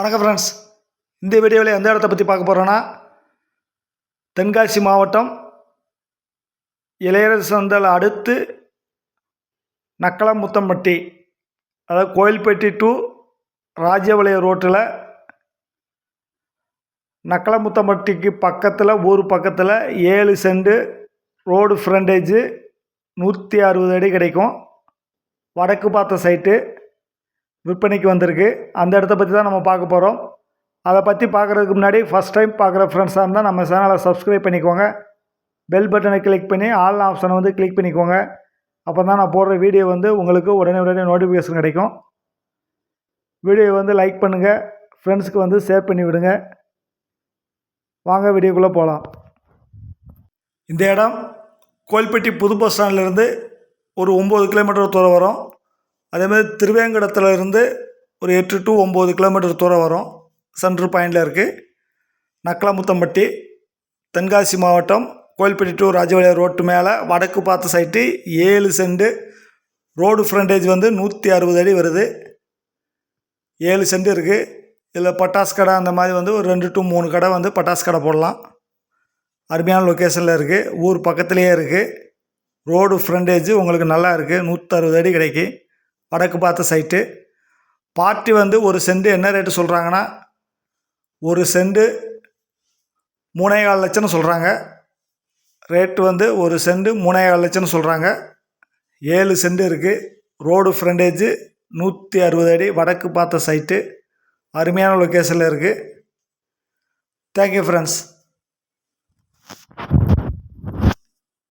வணக்கம் ஃப்ரெண்ட்ஸ் இந்த வீடியோவில் எந்த இடத்த பற்றி பார்க்க போகிறோன்னா தென்காசி மாவட்டம் இளையரசந்தல் அடுத்து நக்கலமுத்தம்பட்டி அதாவது கோயில்பட்டி டு ராஜபாளையம் ரோட்டில் நக்கலமுத்தம்பட்டிக்கு பக்கத்தில் ஊர் பக்கத்தில் ஏழு செண்டு ரோடு ஃப்ரண்டேஜு நூற்றி அறுபது அடி கிடைக்கும். வடக்கு பார்த்த சைட்டு விற்பனைக்கு வந்திருக்கு. அந்த இடத்த பற்றி தான் நம்ம பார்க்க போகிறோம் அதை பற்றி பார்க்குறதுக்கு முன்னாடி ஃபஸ்ட் டைம் பார்க்குற ஃப்ரெண்ட்ஸாக இருந்தால் நம்ம சேனலை சப்ஸ்கிரைப் பண்ணிக்கோங்க. பெல் பட்டனை கிளிக் பண்ணி ஆல் ஆப்ஷனை வந்து கிளிக் பண்ணிக்கோங்க. அப்போ தான் நான் போடுற வீடியோ வந்து உங்களுக்கு உடனே உடனே நோட்டிஃபிகேஷன் கிடைக்கும். வீடியோ வந்து லைக் பண்ணுங்கள் ஃப்ரெண்ட்ஸுக்கு வந்து ஷேர் பண்ணி விடுங்க. வாங்க வீடியோக்குள்ளே போகலாம் இந்த இடம் கோயில்பட்டி புது பஸ் ஸ்டாண்ட்லேருந்து ஒரு ஒம்பது கிலோமீட்டர் தூரம் வரும். அதேமாதிரி திருவேங்கடத்தில் இருந்து ஒரு எட்டு டு ஒம்பது கிலோமீட்டர் தூரம் வரும். சென்ட்ரு பாயிண்டில் இருக்குது நக்கலமுத்தம்பட்டி தென்காசி மாவட்டம் கோயில்பட்டி டு ராஜவழியா ரோட்டு மேலே வடக்கு பார்த்த சைட்டு ஏழு செண்டு ரோடு ஃப்ரண்டேஜ் வந்து நூற்றி அறுபது அடி வருது. ஏழு செண்டு இருக்குது இதில் பட்டாசு கடை அந்த மாதிரி வந்து ஒரு ரெண்டு டு மூணு கடை வந்து பட்டாசு கடை போடலாம். அருமையான லொக்கேஷனில் இருக்குது ஊர் பக்கத்துலேயே இருக்குது ரோடு ஃப்ரண்டேஜ் உங்களுக்கு நல்லா இருக்குது நூற்றறுபது அடி கிடைக்கும் வடக்கு பார்த்த சைட்டு பார்ட்டி வந்து ஒரு சென்ட் என்ன ரேட்டு சொல்கிறாங்கன்னா ஒரு செண்டு மூணே கால் லட்சம்னு சொல்கிறாங்க ரேட்டு வந்து ஒரு செண்டு மூணே கால் லட்சம்னு சொல்கிறாங்க ஏழு சென்ட் இருக்குது ரோடு ஃப்ரண்டேஜு நூற்றி அறுபது அடி வடக்கு பார்த்த சைட்டு அருமையான லொக்கேஷனில் இருக்குது தேங்க்யூ ஃப்ரெண்ட்ஸ்